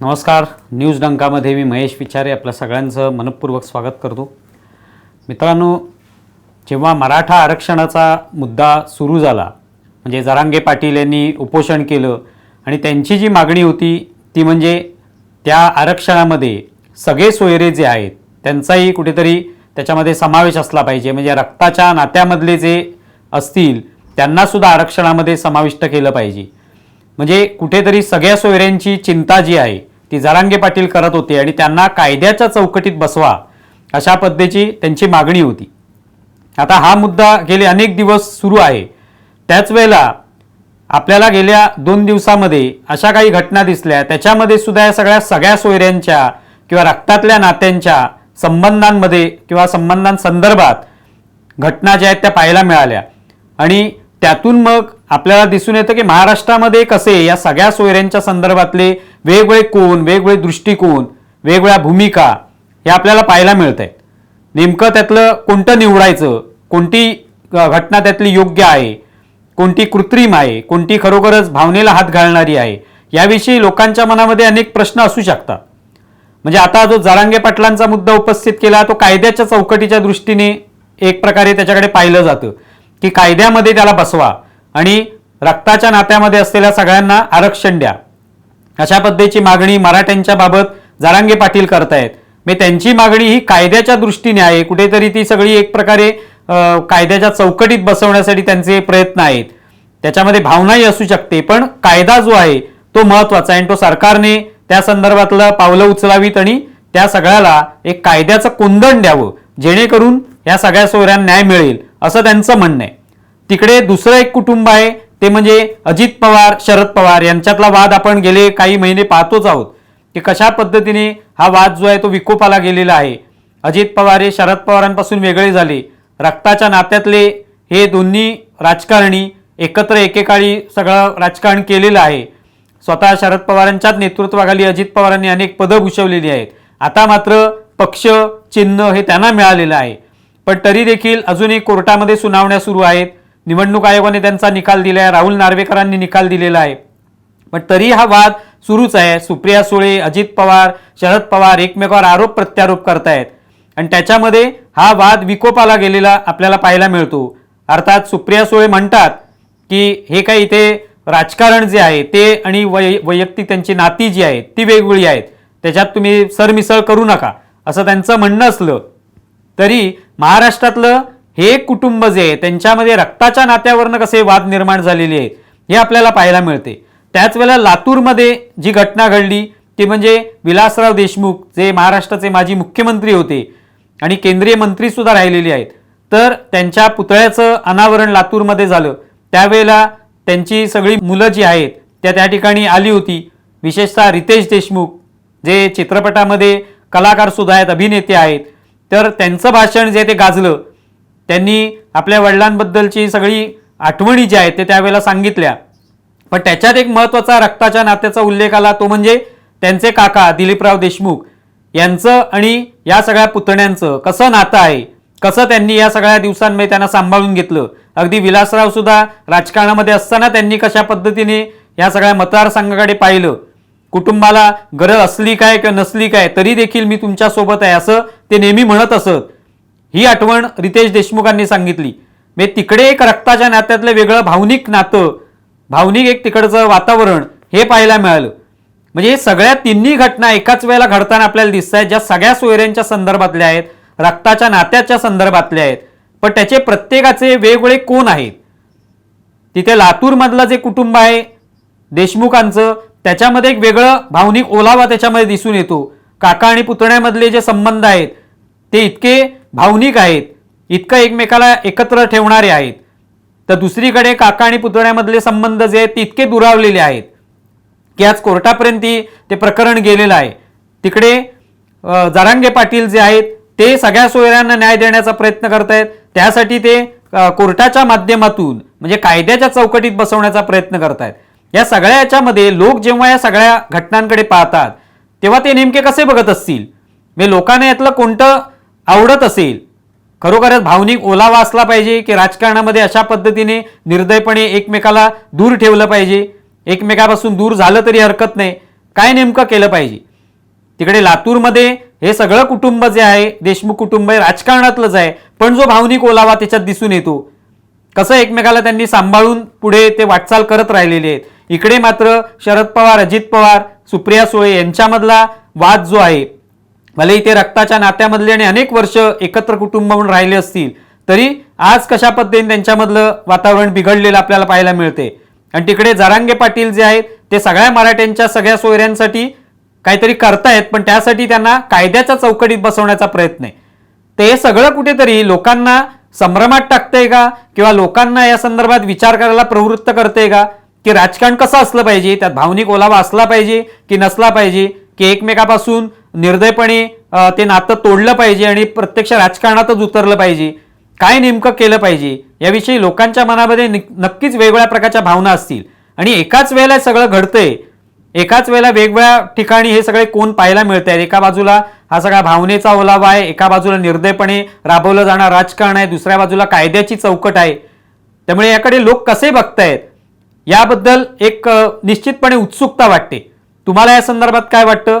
नमस्कार. न्यूज डंकामध्ये मी महेश विचारे आपल्या सगळ्यांचं मनपूर्वक स्वागत करतो. मित्रांनो जेव्हा मराठा आरक्षणाचा मुद्दा सुरू झाला म्हणजे जरांगे पाटील यांनी उपोषण केलं आणि त्यांची जी मागणी होती ती म्हणजे त्या आरक्षणामध्ये सगळे सोयरे जे आहेत त्यांचाही कुठेतरी त्याच्यामध्ये समावेश असला पाहिजे. म्हणजे रक्ताच्या नात्यामधले जे असतील त्यांनासुद्धा आरक्षणामध्ये समाविष्ट केलं पाहिजे. म्हणजे कुठेतरी सगळ्या सोयऱ्यांची चिंता जी आहे ती जरांगे पाटील करत होते आणि त्यांना कायद्याच्या चौकटीत बसवा अशा पद्धतीची त्यांची मागणी होती. आता हा मुद्दा गेले अनेक दिवस सुरू आहे. त्याच वेळेला आपल्याला गेल्या दोन दिवसामध्ये अशा काही घटना दिसल्या. त्याच्यामध्ये सुद्धा या सगळ्या सगळ्या सोयऱ्यांच्या किंवा रक्तातल्या नात्यांच्या संबंधांमध्ये किंवा संबंधांसंदर्भात घटना ज्या आहेत त्या पाहायला मिळाल्या. आणि त्यातून मग आपल्याला दिसून येतं की महाराष्ट्रामध्ये कसे या सगळ्या सोयऱ्यांच्या संदर्भातले वेगवेगळे कोण वेगवेगळे दृष्टिकोन वेगवेगळ्या भूमिका हे आपल्याला पाहायला मिळत आहेत नेमकं त्यातलं कोणतं निवडायचं कोणती घटना त्यातली योग्य आहे कोणती कृत्रिम आहे कोणती खरोखरच भावनेला हात घालणारी आहे याविषयी लोकांच्या मनामध्ये अनेक प्रश्न असू शकतात. म्हणजे आता जो जरांगे पाटलांचा मुद्दा उपस्थित केला तो कायद्याच्या चौकटीच्या दृष्टीने एक प्रकारे त्याच्याकडे पाहिलं जातं. की कायद्यामध्ये त्याला बसवा आणि रक्ताच्या नात्यामध्ये असलेल्या सगळ्यांना आरक्षण द्या. अशा पद्धतीची मागणी मराठ्यांच्या बाबत जारांगे पाटील करतायत. मी त्यांची मागणी ही कायद्याच्या दृष्टीने आहे. कुठेतरी ती सगळी एक प्रकारे कायद्याच्या चौकटीत बसवण्यासाठी त्यांचे प्रयत्न आहेत. त्याच्यामध्ये भावनाही असू शकते पण कायदा जो आहे तो महत्त्वाचा आहे आणि तो सरकारने त्या संदर्भातलं पावलं उचलावीत आणि त्या सगळ्याला एक कायद्याचं कोंदण द्यावं. जेणेकरून या सगळ्या सोयऱ्यांना न्याय मिळेल. असं त्यांचं म्हणणं आहे. तिकडे दुसरं एक कुटुंब आहे ते म्हणजे अजित पवार शरद पवार. यांच्यातला वाद आपण गेले काही महिने पाहतोच आहोत. की कशा पद्धतीने हा वाद जो आहे तो विकोपाला गेलेला आहे. अजित पवार हे शरद पवारांपासून वेगळे झाले. रक्ताच्या नात्यातले हे दोन्ही राजकारणी एकत्र एकेकाळी सगळं राजकारण केलेलं आहे. स्वतः शरद पवारांच्याच नेतृत्वाखाली अजित पवारांनी अनेक पदं भूषवलेली आहेत. आता मात्र पक्ष चिन्ह हे त्यांना मिळालेलं आहे. पण तरी देखील अजूनही कोर्टामध्ये सुनावण्या सुरू आहेत. निवडणूक आयोगाने त्यांचा निकाल दिला आहे राहुल नार्वेकरांनी निकाल दिलेला आहे. पण तरी हा वाद सुरूच आहे. सुप्रिया सुळे अजित पवार शरद पवार एकमेकावर आरोप प्रत्यारोप करतायत. आणि त्याच्यामध्ये हा वाद विकोपाला गेलेला आपल्याला पाहायला मिळतो. अर्थात सुप्रिया सुळे म्हणतात की हे काही इथे राजकारण जे आहे ते आणि वै वैयक्तिक त्यांची नाती जी आहेत ती वेगवेगळी आहेत. त्याच्यात तुम्ही सरमिसळ करू नका. असं त्यांचं म्हणणं असलं तरी महाराष्ट्रातलं हे कुटुंब जे आहे त्यांच्यामध्ये रक्ताच्या नात्यावरनं कसे वाद निर्माण झालेले आहेत हे आपल्याला पाहायला मिळते. त्याच वेळेला लातूरमध्ये जी घटना घडली ती म्हणजे विलासराव देशमुख जे महाराष्ट्राचे माजी मुख्यमंत्री होते आणि केंद्रीय मंत्रीसुद्धा राहिलेले आहेत. तर त्यांच्या पुतळ्याचं अनावरण लातूरमध्ये झालं. त्यावेळेला त्यांची सगळी मुलं जी आहेत त्या त्या ठिकाणी आली होती. विशेषतः रितेश देशमुख जे चित्रपटामध्ये कलाकारसुद्धा आहेत अभिनेते आहेत. तर त्यांचं भाषण जे ते गाजलं त्यांनी आपल्या वडिलांबद्दलची सगळी आठवणी ज्या आहेत ते त्यावेळेला सांगितल्या. पण त्याच्यात एक महत्त्वाचा रक्ताच्या नात्याचा उल्लेख आला तो म्हणजे त्यांचे काका दिलीपराव देशमुख यांचं आणि या सगळ्या पुतण्यांचं कसं नातं आहे कसं त्यांनी या सगळ्या दिवसांमध्ये त्यांना सांभाळून घेतलं. अगदी विलासराव सुद्धा राजकारणामध्ये असताना त्यांनी कशा पद्धतीने या सगळ्या मतदारसंघाकडे पाहिलं. कुटुंबाला गरज असली काय किंवा नसली काय तरी देखील मी तुमच्यासोबत आहे असं ते नेहमी म्हणत असत. ही आठवण रितेश देशमुखांनी सांगितली. म्हणजे तिकडे एक रक्ताच्या नात्यातलं वेगळं भावनिक नातं भावनिक एक तिकडचं वातावरण हे पाहायला मिळालं. म्हणजे हे सगळ्या तिन्ही घटना एकाच वेळेला घडताना आपल्याला दिसत आहेत ज्या सगळ्या सोयऱ्यांच्या संदर्भातल्या आहेत रक्ताच्या नात्याच्या संदर्भातल्या आहेत. पण त्याचे प्रत्येकाचे वेगवेगळे कोण आहेत? तिथे लातूरमधलं जे कुटुंब आहे देशमुखांचं त्याच्यामध्ये एक वेगळं भावनिक ओलावा त्याच्यामध्ये दिसून येतो. काका आणि पुतण्यामधले जे संबंध आहेत ते इतके भावनिक आहेत इतकं एकमेकाला एकत्र ठेवणारे आहेत. तर दुसरीकडे काका आणि पुतण्यामधले संबंध जे आहेत ते इतके दुरावलेले आहेत. की आज कोर्टापर्यंत ते प्रकरण गेलेलं आहे. तिकडे जारांगे जरांगे पाटील जे आहेत ते सगळ्या सोयऱ्यांना न्याय देण्याचा प्रयत्न करत आहेत त्यासाठी ते कोर्टाच्या माध्यमातून म्हणजे कायद्याच्या चौकटीत बसवण्याचा प्रयत्न करत आहेत या सगळ्या याच्यामध्ये लोक जेव्हा या सगळ्या घटनांकडे पाहतात तेव्हा ते नेमके कसे बघत असतील? म्हणजे लोकांना यातलं कोणतं आवडत असेल. खरोखरच भावनिक ओलावा असला पाहिजे की राजकारणामध्ये अशा पद्धतीने निर्दयपणे एकमेकाला दूर ठेवलं पाहिजे. एकमेकापासून दूर झालं तरी हरकत नाही. काय नेमकं केलं पाहिजे? तिकडे लातूरमध्ये हे सगळं कुटुंब जे आहे देशमुख कुटुंब हे राजकारणातलंच आहे पण जो भावनिक ओलावा त्याच्यात दिसून येतो. कसं एकमेकाला त्यांनी सांभाळून पुढे ते वाटचाल करत राहिलेले आहेत. इकडे मात्र शरद पवार अजित पवार सुप्रिया सुळे यांच्यामधला वाद जो आहे भले इथे रक्ताच्या नात्यामधले आणि अनेक वर्ष एकत्र कुटुंब म्हणून राहिले असतील तरी आज कशा पद्धतीने त्यांच्यामधलं वातावरण बिघडलेलं आपल्याला पाहायला मिळते? आणि तिकडे जरांगे पाटील जे आहेत ते सगळ्या मराठ्यांच्या सगळ्या सोयऱ्यांसाठी काहीतरी करतायत पण त्यासाठी त्यांना कायद्याच्या चौकटीत बसवण्याचा प्रयत्न आहे. ते हे सगळं कुठेतरी लोकांना संभ्रमात टाकतंय का? किंवा लोकांना या संदर्भात विचार करायला प्रवृत्त करते का? की राजकारण कसं असलं पाहिजे? त्यात भावनिक ओलावा असला पाहिजे की नसला पाहिजे? की एकमेकापासून निर्दयपणे ते नातं तोडलं पाहिजे आणि प्रत्यक्ष राजकारणातच उतरलं पाहिजे. काय नेमकं केलं पाहिजे? याविषयी लोकांच्या मनामध्ये नक्कीच वेगवेगळ्या प्रकारच्या भावना असतील. आणि एकाच वेळेला सगळं घडतंय. एकाच वेळेला वेगवेगळ्या ठिकाणी हे सगळे कोण पाहायला मिळत आहेत एका बाजूला हा सगळा भावनेचा ओलावा आहे एका बाजूला निर्दयपणे राबवलं जाणार राजकारण आहे दुसऱ्या बाजूला कायद्याची चौकट आहे. त्यामुळे याकडे लोक कसे बघतायत? याबद्दल एक निश्चितपणे उत्सुकता वाटते. तुम्हाला या संदर्भात काय वाटतं?